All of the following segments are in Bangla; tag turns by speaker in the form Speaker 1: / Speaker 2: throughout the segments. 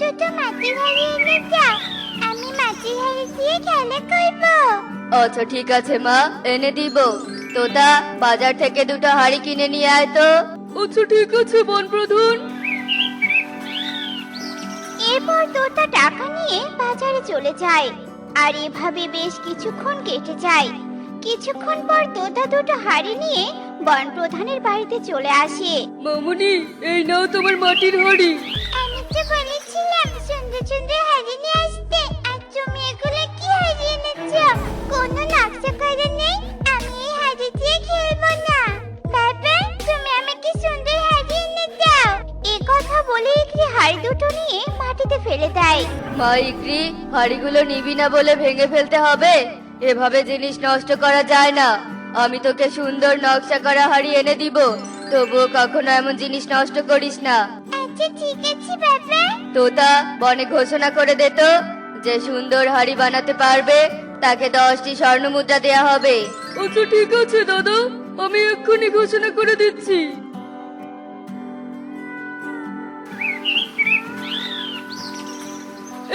Speaker 1: দুটো মাটির হাড়ি এনে দাও আমি মাটির হাড়ি দিয়ে খেলা করব।
Speaker 2: আচ্ছা ঠিক আছে মা। এনে দিব। তোতা বাজার থেকে দুটো হাড়ি কিনে নিয়ে আয় তো। আচ্ছা ঠিক আছে বন প্রধান
Speaker 1: এরপর তোতা টাকা নিয়ে বাজারে চলে যায়। আর এভাবে বেশ কিছুক্ষণ কেটে যায়। কিছুক্ষণ পর তোতা দুটো হাড়ি নিয়ে বন প্রধানের বাড়িতে চলে আসে।
Speaker 2: মামুনি এই নাও তোমার মাটির হাড়ি।
Speaker 1: নিয়ে মাটিতে ফেলে দেয়।
Speaker 2: মা ইকরি হাড়িগুলো নিবি না বলে ভেঙে ফেলতে হবে? এভাবে জিনিস নষ্ট করা যায় না। আমি তোকে সুন্দর নকশা করা হাড়ি এনে দিব। তবুও কখনো এমন জিনিস নষ্ট করিস না।
Speaker 1: আচ্ছা ঠিক আছে বাবা।
Speaker 2: তোতা বনে ঘোষণা করে দে তো যে সুন্দর হাড়ি বানাতে পারবে তাকে দশটি স্বর্ণ মুদ্রা দেয়া হবে। আচ্ছা ঠিক আছে দাদা। আমি এক্ষুনি ঘোষণা করে দিচ্ছি।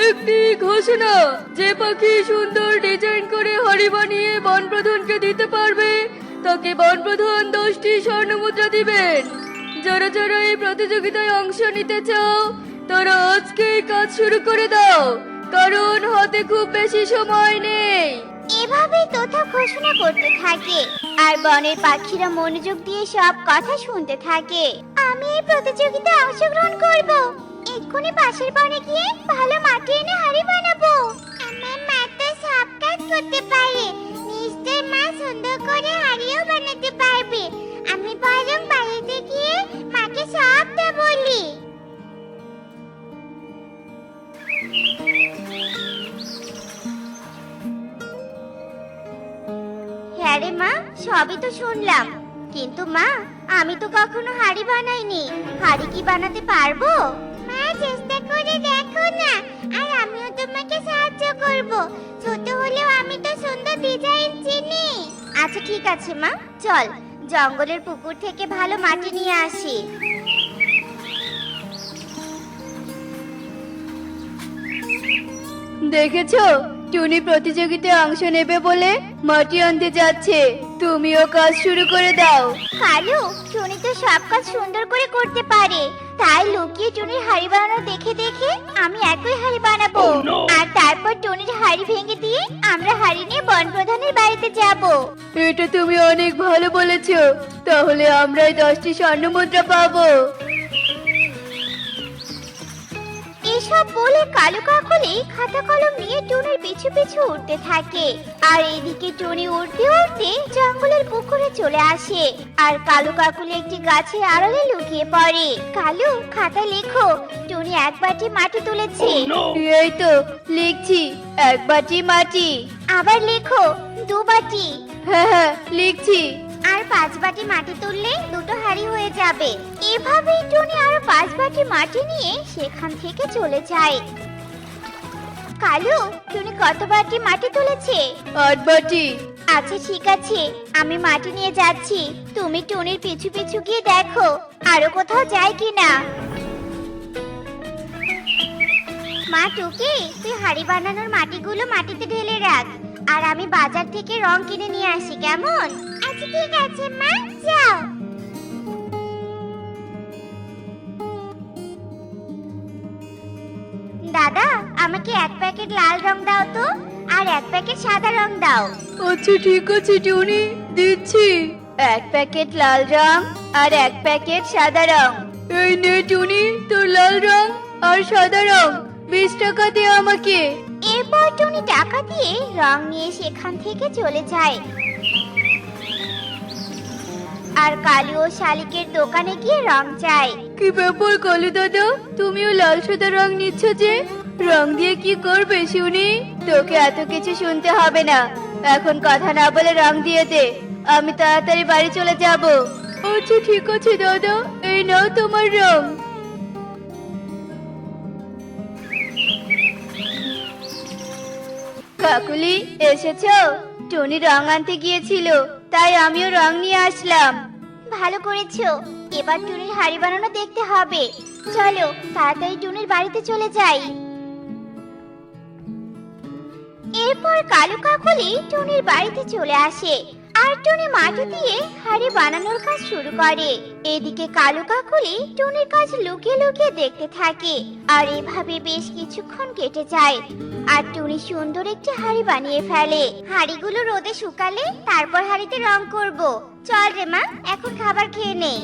Speaker 2: একটি ঘোষণা যে পাখি সুন্দর ডিজাইন করে হাড়ি বানিয়ে বন প্রধানকে দিতে পারবে তাকে বন প্রধান দশটি স্বর্ণ মুদ্রা দিবেন। যারা যারা এই প্রতিযোগিতায় অংশ নিতে চাও তারা আজকেই কাজ শুরু করে দাও। কারণ হাতে খুব বেশি সময় নেই।
Speaker 1: তোতা ঘোষণা করতে থাকে। আর বনের পাখিরা মনোযোগ দিয়ে সব কথা শুনতে থাকে। আমি এই প্রতিযোগিতায় অংশগ্রহণ করব। এক্ষুনি পাশের বনে গিয়ে ভালো মাটি এনে হাড়ি বানাবো। আমার মা তো সব কাজ করতে পারে। নিশ্চয় মা সুন্দর করে হাড়িও বানাতে পারবে। আমি বরং মাকে বলি। হ্যাঁ রে মা, সবই তো শুনলাম। কিন্তু মা, আমি তো কখনো হাড়ি বানাইনি। হাড়ি কি বানাতে পারব? মা, চেষ্টা করে দেখো না। আর আমিও তোমাকে সাহায্য করব। ছোট হলেও আমি তো সুন্দর ডিজাইন চিনি। আচ্ছা ঠিক আছে মা। চল, জঙ্গলের পুকুর থেকে ভালো মাটি নিয়ে আসি।
Speaker 2: দেখেছ? টুনি প্রতিযোগিতায় অংশ নেবে বলে মাটি আনতে যাচ্ছে। তুমিও কাজ শুরু করে দাও।
Speaker 1: কালু টুনি তো সব কাজ সুন্দর করে করতে পারে। তাই লুকিয়ে টুনির হাড়ি বানানো দেখে দেখে আমি একই হাড়ি বানাবো। আর তারপর টুনির হাড়ি ভেঙে দিয়ে আমরা হাড়ি নিয়ে বন প্রধানের বাড়িতে যাব।
Speaker 2: এটা তুমি অনেক ভালো বলেছ। তাহলে আমরাই দশটি স্বর্ণ মুদ্রা পাবো।
Speaker 1: এসব বলে কালু কাকলি খাতা কলম নিয়ে টুনির পিছু পিছু উঠতে থাকে। আর এদিকে টুনি উঠতে উঠতে জঙ্গলের পুকুরে চলে আসে। আর কালু কাকুলি একটি গাছের আড়ালে লুকিয়ে পড়ে। কালু খাতা লেখো। টুনি এক বাটি মাটি তুলেছে।
Speaker 2: এই তো লিখছি। এক বাটি মাটি।
Speaker 1: আবার লেখো দু বাটি।
Speaker 2: হ্যাঁ হ্যাঁ লিখছি।
Speaker 1: আর পাঁচ বাটি মাটি তুললে দুটো হাড়ি হয়ে যাবে। এভাবেই টুনি আর পাঁচ বাটি মাটি নিয়ে সেখান থেকে চলে যায়। কালু টুনি কত বাটি মাটি তুলেছে?
Speaker 2: আট বাটি।
Speaker 1: আচ্ছা ঠিক আছে। আমি মাটি নিয়ে যাচ্ছি। তুমি টুনির পিছু পিছু গিয়ে দেখো আরও কোথাও যায় কিনা। মা টুকি তুই হাড়ি বানানোর মাটিগুলো মাটিতে ঢেলে রাখ। আর আমি বাজার থেকে রং কিনে নিয়ে আসি কেমন? আচ্ছা ঠিক আছে মা যাও। দাদা আমাকে এক প্যাকেট লাল রং দাও তো আর এক প্যাকেট সাদা রং দাও।
Speaker 2: আচ্ছা ঠিক আছে টুনি দিচ্ছি। এক প্যাকেট লাল রং আর এক প্যাকেট সাদা রং। এই নে টুনি তোর লাল রং আর সাদা রং। বিশ টাকা দে আমাকে।
Speaker 1: এরপর টুনি টাকা দিয়ে রং নিয়ে সেখান থেকে চলে যায়। আর কালু ও শালিকের দোকানে গিয়ে রং চাই।
Speaker 2: কি ব্যাপার কালু দাদা? তুমিও লাল সাদা রং নিচ্ছ যে? রং দিয়ে কি করবে শুনি? তোকে এত কিছু শুনতে হবে না। এখন কথা না বলে রং দিয়ে দে। আমি তাড়াতাড়ি বাড়ি চলে যাব। আচ্ছা ঠিক আছে দাদা। এই নাও তোমার রং। কাকুলি, এসেছ? টনি রং আনতে গিয়েছিল। তাই আমিও রং নিয়ে আসলাম।
Speaker 1: ভালো করেছ। এবার টুনির হাড়ি বানানো দেখতে হবে। চলো, তাড়াতাড়ি টুনির বাড়িতে চলে যাই। এরপর কালো কাকলি টুনির বাড়িতে চলে আসে। আর টুনি মাটি দিয়ে হাড়ি বানানোর কাজ শুরু করে। এদিকে কালু কাকুলি টুনির কাজ লুকিয়ে লুকিয়ে দেখতে থাকে, আর এভাবে বেশ কিছুক্ষণ কেটে যায়। আর টুনি সুন্দর একটি হাড়ি বানিয়ে ফেলে। হাড়িগুলো রোদে শুকালে তারপর হাড়িতে রং করব। চল রে মা, এখন খাবার খেয়ে নেই।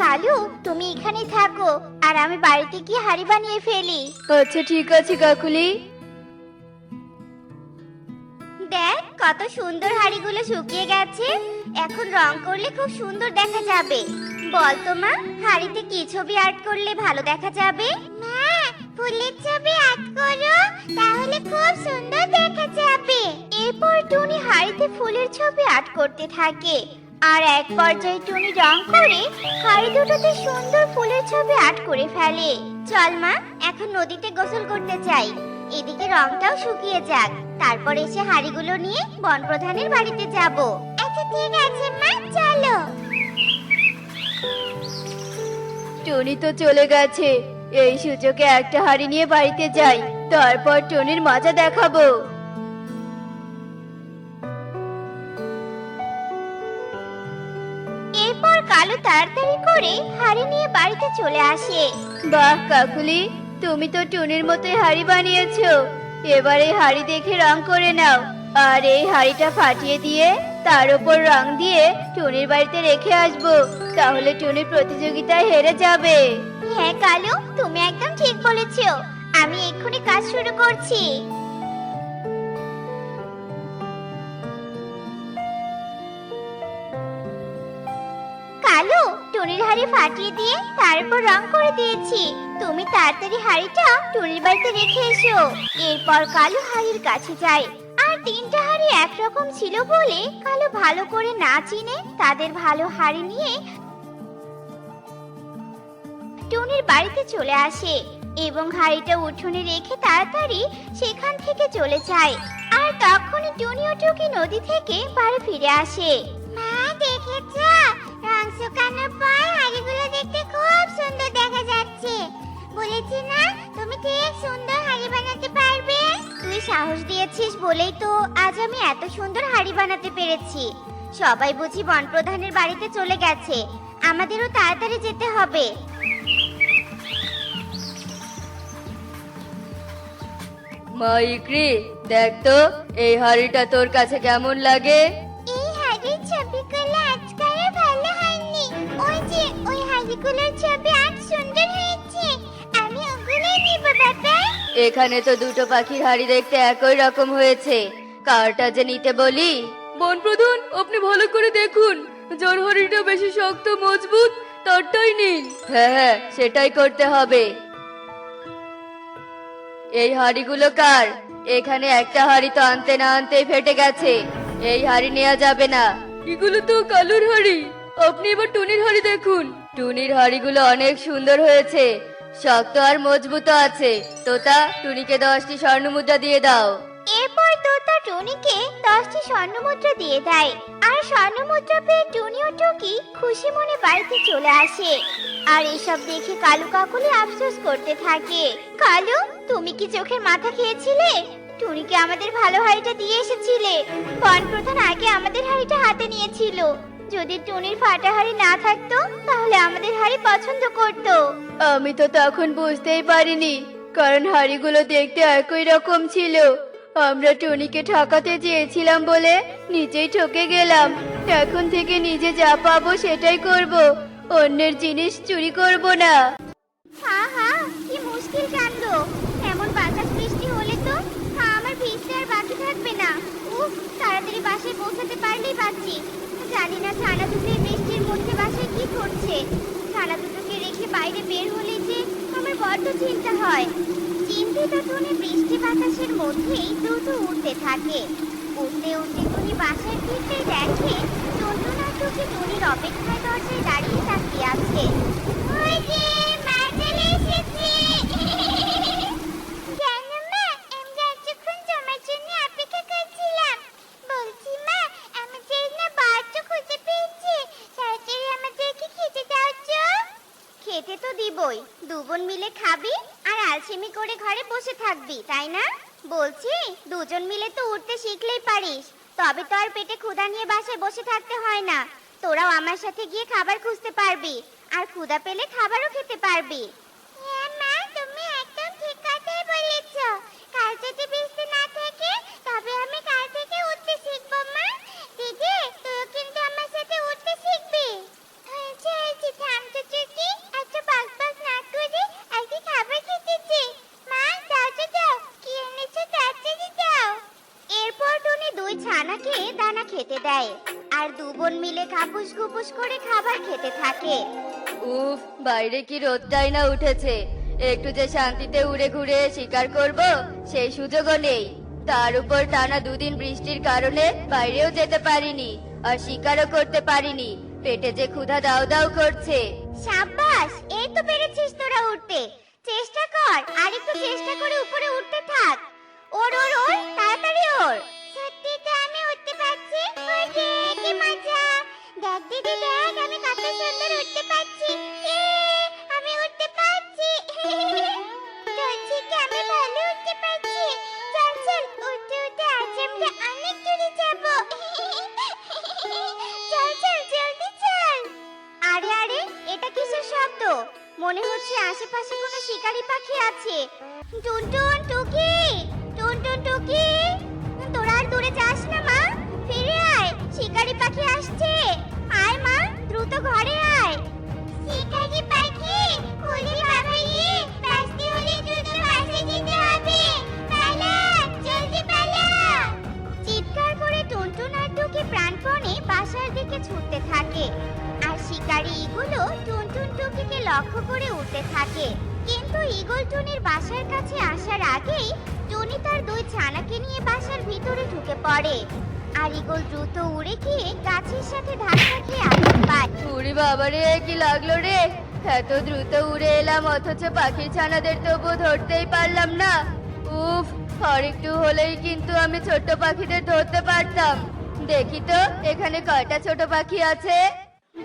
Speaker 1: কালু, তুমি এখানেই থাকো, আর আমি বাড়িতে গিয়ে হাড়ি বানিয়ে ফেলি।
Speaker 2: আচ্ছা ঠিক আছে কাকুলি।
Speaker 1: কত সুন্দর হাড়িগুলো শুকিয়ে গেছে। এখন রং করলে খুব সুন্দর দেখা যাবে। বল তো মা, হাড়িতে কি ছবি আর্ট করলে ভালো দেখা যাবে? মা, ফুলের ছবি আর্ট করো, তাহলে খুব সুন্দর দেখা যাবে। এরপর টুনি হাড়িতে ফুলের ছবি আর্ট করতে থাকে। আর এক পর্যায়ে টুনি রং করে হাড়ি দুটোতে সুন্দর ফুলের ছবি আর্ট করে ফেলে। চল মা, এখন নদীতে গোসল করতে চাই এদিকে রংটাও শুকিয়ে যাক। তারপর এসে হাড়িগুলো নিয়ে বনপ্রধানের বাড়িতে যাব। আচ্ছা ঠিক আছে মা চলো।
Speaker 2: টনি তো চলে গেছে। এই সুযোগে একটা হাড়ি নিয়ে বাড়িতে যাই তারপর টনির মজা দেখাবো।
Speaker 1: এরপর কালু তাড়াতাড়ি করে হাড়ি নিয়ে বাড়িতে চলে আসে।
Speaker 2: বাহ কাকুলি তুমি তো টুনির মতোই হাড়ি বানিয়েছো। এবার এই হাড়ি দেখে রং করে নাও। আর এই হাড়িটা ফাটিয়ে দিয়ে তার উপর রং দিয়ে টুনির বাড়িতে রেখে আসব। তাহলে টুনির প্রতিযোগিতায় হেরে যাবে।
Speaker 1: হ্যাঁ কালু, তুমি একদম ঠিক বলেছ। আমি এক্ষুনি কাজ শুরু করছি। টুনির হাড়ি ফাটিয়ে দিয়ে তার উপর রং করে দিয়েছি। তুমি তাড়াতাড়ি হাড়িটা টুনির বাড়িতে রেখে এসো। এরপর কালো হাড়ির কাছে যায়। আর তিনটা হাড়ি একরকম ছিল বলে কালো ভালো করে না চিনে তাদের ভালো হাড়ি নিয়ে টুনির বাড়িতে চলে আসে এবং হাড়িটা উঠোনে রেখে তাড়াতাড়ি সেখান থেকে চলে যায়। আর তখনই টুনি ও টুকি নদী থেকে বাড়ি ফিরে আসে। মা, দেখেছ? রং শুকানোর পর হাড়িগুলো দেখতে খুব সুন্দর দেখা যাচ্ছে। বলেছি না, তুমি ঠিক সুন্দর হাড়ি বানাতে পারবে। তুই সাহস দিয়েছিস বলেই তো আজ আমি এত সুন্দর হাড়ি বানাতে পেরেছি। সবাই বুঝি বনপ্রধানের বাড়িতে চলে গেছে। আমাদেরও তাড়াতাড়ি যেতে হবে।
Speaker 2: মা ইকরি দেখ তো, এই হাড়িটা তোর কাছে কেমন লাগে?
Speaker 1: হাড়িগুলোর ছবি আজ সুন্দর হয়েছে। আমি ওগুলোই নিব বাবা।
Speaker 2: এখানে তো দুটো পাখির হাড়ি দেখতে একই রকম হয়েছে। কারটা যে নিতে বলি? বনপ্রধান আপনি ভালো করে দেখুন। যার হাড়িটা বেশি শক্ত মজবুত তারটাই নিন হ্যাঁ হ্যাঁ সেটাই করতে হবে। এই হাড়িগুলো কার? এখানে একটা হাড়ি তো আনতে না আনতেই ফেটে গেছে। এই হাড়ি নেওয়া যাবে না। এগুলো তো কালুর হাড়ি। আপনি এবার টুনির হাড়ি দেখুন। টুনির হাড়িগুলো অনেক সুন্দর হয়েছে। শক্ত আর মজবুত আছে। তোতা, টুনিকে দশটি স্বর্ণ মুদ্রা দিয়ে দাও।
Speaker 1: এরপর তোতা টুনিকে দশটি স্বর্ণমুদ্রা দিয়ে দেয়। আর স্বর্ণমুদ্রা পেয়ে টুনি ও টুকি খুশি মনে বাড়িতে চলে আসে। আর এসব দেখে কালু কাকুলি আফসোস করতে থাকে। কালু, তুমি কি চোখের মাথা খেয়েছিলে? টুনিকে আমাদের ভালো হাড়িটা দিয়ে এসেছিলে? বন প্রধান আগে আমাদের হাড়িটা হাতে নিয়েছিল। যদি টুনির ফাটা হাড়ি না থাকতো তাহলে আমাদের হাড়ি পছন্দ করতো।
Speaker 2: আমি তো তখন বুঝতেই পারিনি কারণ হাড়িগুলো দেখতে একই রকম ছিল। আমরা টুনিকে ঠকাতে চেয়েছিলাম বলে নিজেই ঠকে গেলাম। এখন থেকে নিজে যা পাবো সেটাই করব অন্যের জিনিস চুরি করব না।
Speaker 1: হ্যাঁ হ্যাঁ কি মুশকিল কাণ্ড। এমন বাতাস বৃষ্টি হলে তো হ্যাঁ আমার ভিজতে আর বাকি থাকবে না। উফ তাড়াতাড়ি বাসায় পৌঁছাতে পারলেই পাচ্ছি জানি না ছানা দুটো বৃষ্টির মধ্যে বাসায় কি করছে। ছানা দুটোকে রেখে বাইরে বের হলে যে আমার বড্ড চিন্তা হয়। চিন্তিত টুনি বৃষ্টি বাতাসের মধ্যেই দ্রুত উঠতে থাকে। উঠতে উঠতে টুনি বাসের ফিরতে দেখে টুনটুনা টুকি টুনির অপেক্ষায় দরজায় দাঁড়িয়ে তাকিয়ে আছে। গিয়ে খাবার খুঁজতে পারবি। আর ক্ষুধা পেলে খাবারও খেতে পারবি।
Speaker 2: বাইরে কি রোদটাই না উঠেছে? একটু যে শান্তিতে উড়ে ঘুরে শিকার করব সেই সুযোগও নেই। তার উপর টানা দুদিন বৃষ্টির কারণে বাইরেও যেতে পারিনি আর শিকারও করতে পারিনি। পেটে যে ক্ষুধা দাও দাও করছে।
Speaker 1: সাব্বাস এই তো পেরেছিস তোরা উঠতে। চেষ্টা কর আর একটু চেষ্টা করে উপরে উঠতে থাক। ওর ওর ওর তাড়াতাড়ি ওর। সত্যি তো আমি উঠতে পারছি। যে কি মজা। দেখ দিদি দেখ আমি কত সুন্দর উঠতে পারছি। এ, মনে হচ্ছে আশেপাশে কোনো শিকারি পাখি আছে। টুনটুন টুকি টুনটুন টুকি। তোরা আর দূরে যাস না, মা। ফিরে আয়। শিকারি পাখি আসছে। লক্ষ্য করে উঠতে থাকে। কিন্তু ইগল টুনির বাসার কাছে আসার আগেই টুনি তার দুই ছানাকে নিয়ে বাসার ভিতরে ঢুকে পড়ে। আর ইগল দ্রুত উড়ে গিয়ে গাছের সাথে ধাক্কা খেয়ে আঘাত পায়।
Speaker 2: উড়ি বাবারে কি লাগল রে? এত দ্রুত উড়ে এলাম অথচ পাখির ছানাদের তবু ধরতেই পারলাম না। উফ আর একটু হলেই কিন্তু আমি ছোট্ট পাখিদের ধরতে পারতাম। দেখি তো এখানে কয়টা ছোট পাখি আছে?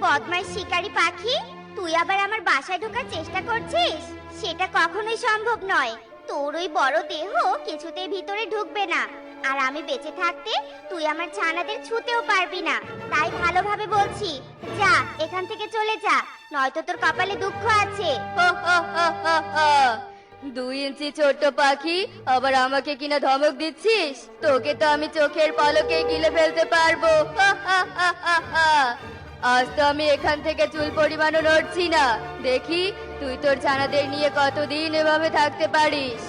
Speaker 1: বদমাইশ শিকারি পাখি? তুই আবার আমার বাসায় ঢোকার চেষ্টা করছিস? সেটা কখনোই সম্ভব নয়। তোর ওই বড় দেহ কিছুতেই ভিতরে ঢুকবে না। আর আমি বেঁচে থাকতে তুই আমার ছানাদের ছুতেও পারবি না। তাই ভালোভাবে বলছি, যা, এখান থেকে চলে যা। নয়তো তোর কপালে দুঃখ আছে।
Speaker 2: দুই ইঞ্চি ছোট্ট পাখি, আবার আমাকে কিনা ধমক দিচ্ছিস? তোকে তো আমি চোখের পলকে গিলে ফেলতে পারব। আজ তো আমি এখান থেকে চুল পরিমাণও নড়ছি না। দেখি তুই তোর ছানাদের নিয়ে কতদিন এভাবে থাকতে পারিস?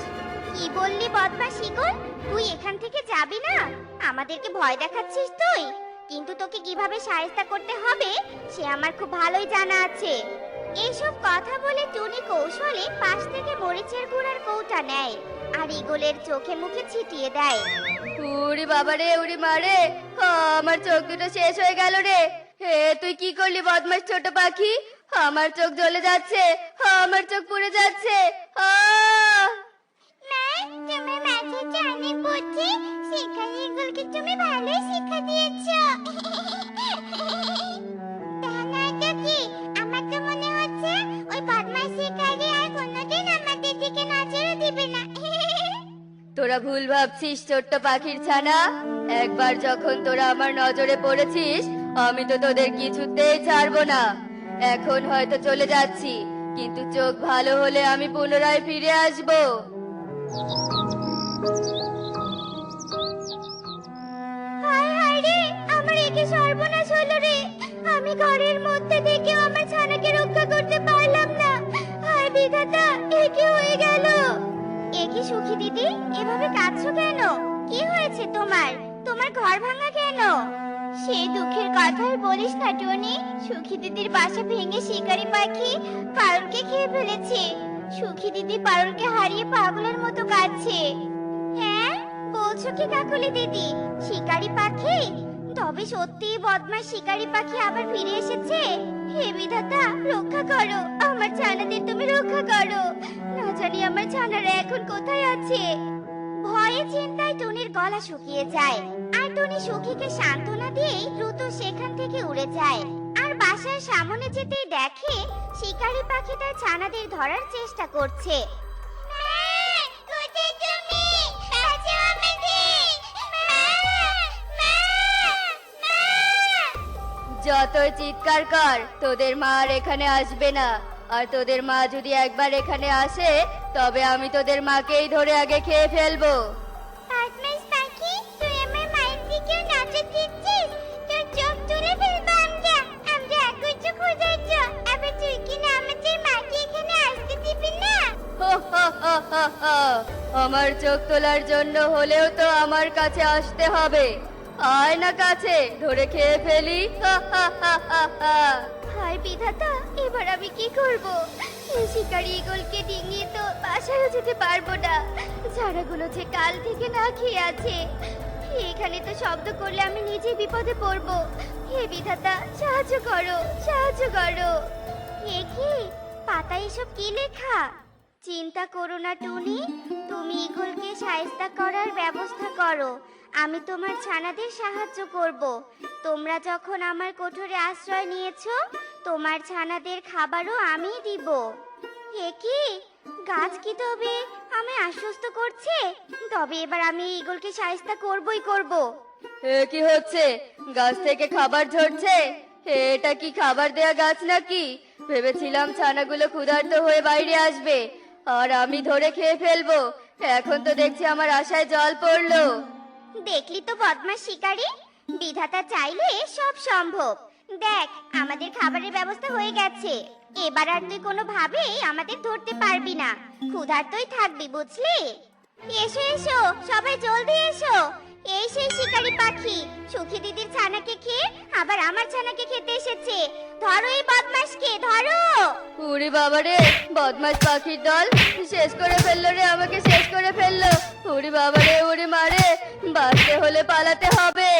Speaker 1: কি বললি বদমা ইগল তুই এখান থেকে যাবি না? আমাদেরকে ভয় দেখাচ্ছিস তুই? কিন্তু তোকে কীভাবে সাহায্য করতে হবে সে আমার খুব ভালোই জানা আছে। এইসব কথা বলে টুনি কৌশলে পাশ থেকে মরিচের গুঁড়ার কৌটা নেয় আর ইগলের চোখে মুখে ছিটিয়ে দেয়।
Speaker 2: উড়ি বাবারে উড়ি মারে আমার চোখ দুটো শেষ হয়ে গেল রে। হে তুই কি করলি বদমাস ছোট পাখি? আমার চোখ জ্বলে যাচ্ছে আমার চোখ পুড়ে যাচ্ছে
Speaker 1: মা তোমার মাথায় যে অনেক বুদ্ধি শিকারি তুমি ভালোই শিক্ষা দিয়েছ? তা নয়তো কি? আমার তো মনে হচ্ছে ওই বদমাশ শিকারি আর কোনোদিন আমাদের দিকে নজরও দিবে না।
Speaker 2: তোরা ভুল ভাবছিস ছোট্ট পাখির ছানা। একবার যখন তোরা আমার নজরে পড়েছিস আমি তো তোদের কিছুতেই ছাড়বো না। এখন হয়তো চলে যাচ্ছি, কিন্তু চোখ ভালো হলে আমি পুনরায় ফিরে আসব।
Speaker 1: হায় হায় রে, আমার একে সর্বনাশ হলো রে। আমি ঘরের মধ্যে থেকেও আমার ছানাকে রক্ষা করতে পারলাম না। হায় বিধাতা একে হয়ে গেল? একে সুখী দিদি? এভাবে কাঁদছো কেন? কি হয়েছে তোমার? তোমার ঘর ভাঙা কেন? সেই দুঃখের কথাই বলিস না, টনি। সুখী দিদির বাসা ভেঙে শিকারি পাখি পারুলকে খেয়ে ফেলেছে। সুখী দিদি পারুলকে হারিয়ে পাগলের মতো কাঁদছে। হ্যাঁ বলছো কি কাকুলি দিদি? শিকারি পাখি? তবে সত্যি বদমাস শিকারি পাখি আবার ফিরে এসেছে? হে বিধাতা, রক্ষা করো। আমার ছানাদের তুমি রক্ষা করো। না জানি আমার ছানারা এখন কোথায় আছে। ভয়ে চিন্তায় টুনির গলা শুকিয়ে যায়। টুনি সুখীকে সান্ত্বনা দিয়েই দ্রুত সেখান থেকে উড়ে যায়। আর বাসার সামনে যেতেই দেখে শিকারি পাখি তার ছানাদের ধরার চেষ্টা করছে।
Speaker 2: যতই চিৎকার কর, তোদের মা আর এখানে আসবে না। আর তোদের মা যদি একবার এখানে আসে, তবে আমি তোদের মাকেই ধরে আগে খেয়ে ফেলব।
Speaker 1: আমার চোখ
Speaker 2: তোলার জন্য হলেও তো আমার কাছে আসতে হবে। আয় না কাছে, ধরে খেয়ে ফেলি।
Speaker 1: হায় বিধাতা, এবার আমি কি করব? শিকারি ইগলকে ডিঙিয়ে তো বাসায়ও যেতে পারব না। ঝাড়াগুলো যে কাল থেকে না খেয়ে আছে। এখানে তো শব্দ করলে আমি নিজে বিপদে পড়ব। হে বিধাতা, সাহায্য করো সাহায্য করো। এ কি? পাতা এসব কি লেখা? চিন্তা করো না, টুনি। তুমি ইগলকে সায়স্তা করার ব্যবস্থা করো। আমি তোমার ছানাদের সাহায্য করব। তোমরা যখন আমার কোঠরে আশ্রয় নিয়েছো, তোমার ছানাদের খাবারও আমিই দিব। এ কি? গাছ কি তবে আমি আশ্বস্ত করছে? তবে এবার আমি ইগলকে সায়স্তা করবই করব।
Speaker 2: এ কি হচ্ছে? গাছ থেকে খাবার ঝরছে? এটা কি খাবার দেয়া গাছ নাকি? ভেবেছিলাম ছানাগুলো ক্ষুধার্ত হয়ে বাইরে আসবে। আর আমি ধরে খেয়ে ফেলব। এখন তো দেখছি আমার আশায় জল পড়ল।
Speaker 1: দেখলি তো বদমা শিকারি? বিধাতা চাইলে সব সম্ভব। দেখ, আমাদের খাবারের ব্যবস্থা হয়ে গেছে। এবার আর তুই কোনো ভাবেই আমাদের ধরতে পারবি না। ক্ষুধার্তই থাকবি, বুঝলি? এসো এসো, সবাই জলদি এসো। এই সেই শিকারি পাখি। সুখী দিদির ছানাকে খেয়ে আবার আমার ছানাকে খেতে এসেছে। ধরো এই বদমাসকে ধরো।
Speaker 2: উড়ি বাবারে বদমাস পাখির দল শেষ করে ফেলল রে, আমাকে শেষ করে ফেলল। উড়ি বাবারে, উড়ি মারে, বাঁচতে হলে পালাতে হবে।